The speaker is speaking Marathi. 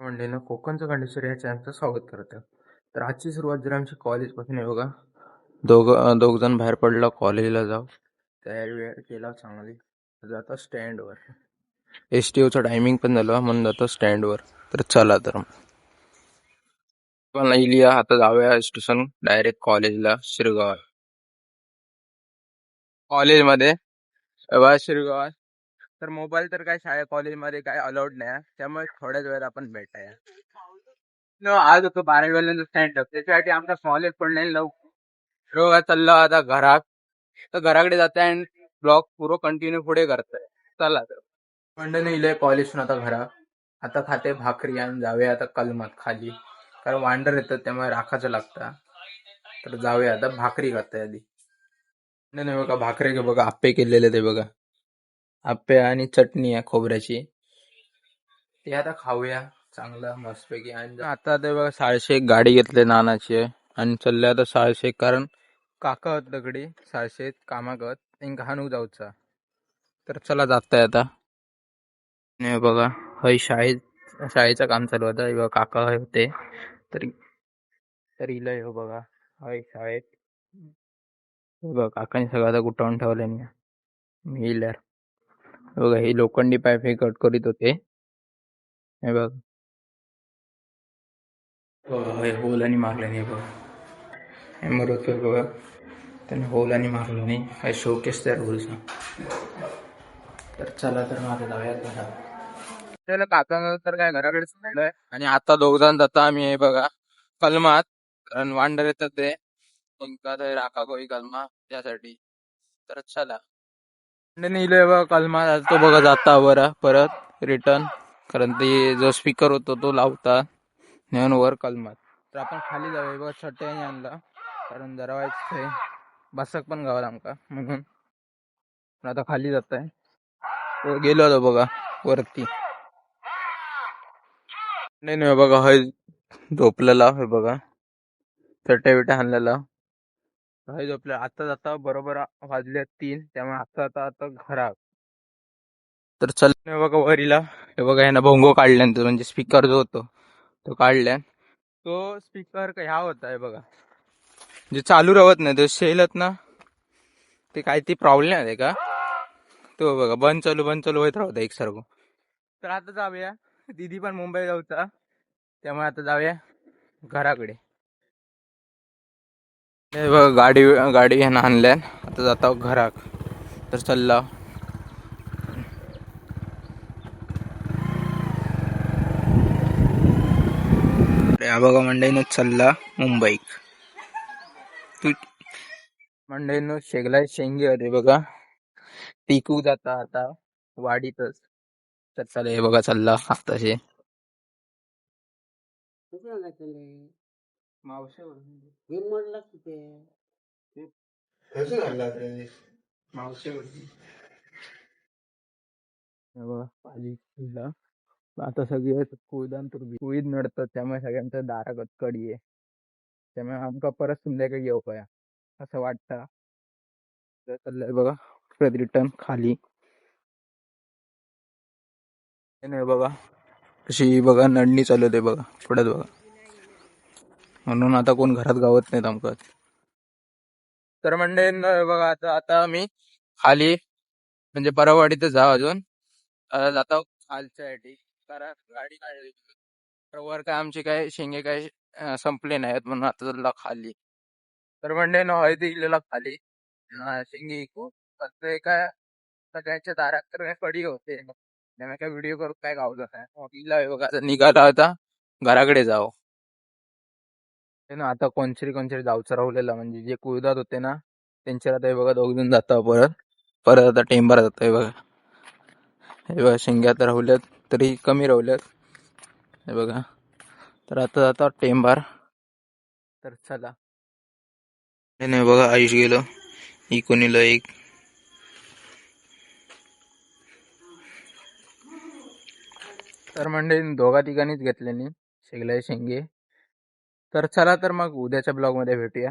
म्हणले ना कोकणचं खंडेश्वर या चॅनलचं स्वागत करतं तर आजची सुरुवात जर आमची कॉलेजपासून आहे बघा. दोघं दोघ जण बाहेर पडला कॉलेजला जाऊ. तयारी वेळ केला चांगली. जातो स्टँडवर एस टी ओचं टायमिंग पण झालं म्हणून जातो स्टँडवर तर चला तर. पण इलिया आता जाऊया स्टेशन डायरेक्ट कॉलेजला शिरगाव. कॉलेजमध्ये शिरगाव. तर मोबाईल तर काय शाळा कॉलेजमध्ये काय अलाउड नाही आहे. त्यामुळे थोड्याच वेळात आपण भेटाया. न आज होतो बारावी वाल्यांचा स्टँड अप त्याच्यासाठी आमचा कॉलेज पण नाही लवकर रोगा चालला आता घरात. तर घराकडे जाते आणि ब्लॉग पुरो कंटिन्यू पुढे करताय. चला तर. मंडळी इले कॉलेजून आता घरा आता खाते भाकरी आणि जाऊया आता कलमात खाली. कारण वांडर येतात त्यामुळे राखाचं लागतं. तर जाऊया आता भाकरी करताय आधी. नाही नाही बघा भाकरी घे बघा आप्पे केलेले ते बघा. आप्पे आणि चटणी आहे खोबऱ्याची. ते आता खाऊया. चांगलं मस्तपैकी. आणि आता ते बघा साळशे एक गाडी घेतली नानाची. आणि चालले आता साळशे कारण काका होत दगडी साळशे कामाकत इंका हानूक जाऊचा. तर चला जाताय आता. आणि हे बघा हय शाळेत शाळेचं काम चालू होतं. हे बघा काका होते. तरी तर इलय हो बघा हय शाळेत. हे बघा काकाने सगळं आता गुटावून ठेवलं मी इल्यार हे बघा ही लोखंडी पाईप हे कट करीत होते. हे बघ. हे होल आणि मारलं नाही बघ. हे मरत बघा. त्याने होल आणि मारलं नाही. काय शोकेस तयार होलचा तर चला तर माझ्या जाऊयात घरा त्याला काका तर काय घराकडे सोडलंय आणि आता दोघ जण जाता आम्ही हे बघा. कलमात. कारण वांडर येतात ते. इंका ते राखा कोई कलमा त्यासाठी. तर चला. नेले बघा कलमा तो बघा जाता बरा परत रिटर्न कारण ते जो स्पीकर होतो तो लावता. नेऊन वर कलमात तर आपण खाली जाऊया. बघा छट्ट्याने आणला कारण जरा व्हायचं बसक पण गावाला आमका म्हणून. पण आता खाली जात आहे हो, गेलो होतो बघा वरती. नाही नाही बघा हय झोपलेला हे बघा. चट्ट्या बिट्या आणलेला हय झोपलेला आता बरोबर वाजले तीन त्यामुळे आता आता आता घरा. तर चल हे बघा वरीला. हे बघा ह्यानं भोंगो काढल्यानंतर म्हणजे स्पीकर जो होतो तो काढल्या तो स्पीकर ह्या होता आहे बघा. जे चालू राहत नाही तो शेलत ना ते काय ती प्रॉब्लेम आहे का? तो बघा बंद चालू बंद चालू होत राहता एकसारखं. तर आता जाऊया. दिदी पण मुंबई जाऊचा त्यामुळे आता जाऊया घराकडे. हे बघा गाडी गाडी ह्यानं आणल्यान आता जाता घराक. तर चालला या बघा मंडईनं चालला मुंबईक. तू मंडईनं शेगला शेंगे अरे बघा. पिकू जाता आता वाडीतच. तर चला हे बघा चालला आताशे. आता सगळे कुळदान तुर्बी कुळीत नडतात त्यामुळे सगळ्यांच्या दारागत कडी आहे. त्यामुळे आमका परत संध्याकाळी येऊ पया असं वाटतं. तर चाललंय बघा परत रिटर्न खाली. हे नाही बघा अशी बघा नडणी चालवते बघा पुढ्यात बघा. म्हणून आता कोण घरात गावत नाहीत दमकत. तर म्हणजे बघा आता आता आम्ही खाली म्हणजे परवाडीतच जा अजून. आता जाता खालच्या साठी कारण गाडी काढली. वर काय आमचे काय शेंगे काय संपले नाहीत म्हणून आता चालला खाली. तर म्हणजे न हळदी गेलेला खाली. शेंगे इकू फक्त ते काय सगळ्यांच्या दारात तर कडी होते. काय व्हिडिओ करून काय गावलं काय? बघा आता निघाला आता. घराकडे जाऊ. ते ना आता कोणतरी कोणतरी जाऊचं राहुलेला म्हणजे जे कुळदात होते ना त्यांच्या आता हे बघा दोघ जण जाता परत. परत आता टेंबर जातं हे बघा. हे बघा शेंग्या राहुल्यात तरी कमी राहुल्यात. हे बघा. तर आता जाता टेंबार तर चला. हे नाही बघा आयुष गेलो. इकोनीला एक. तर म्हणजे दोघा तिघांनीच घेतले शेगलाय शेंगे. तर चला तर मग उद्याच्या ब्लॉगमध्ये भेटूया.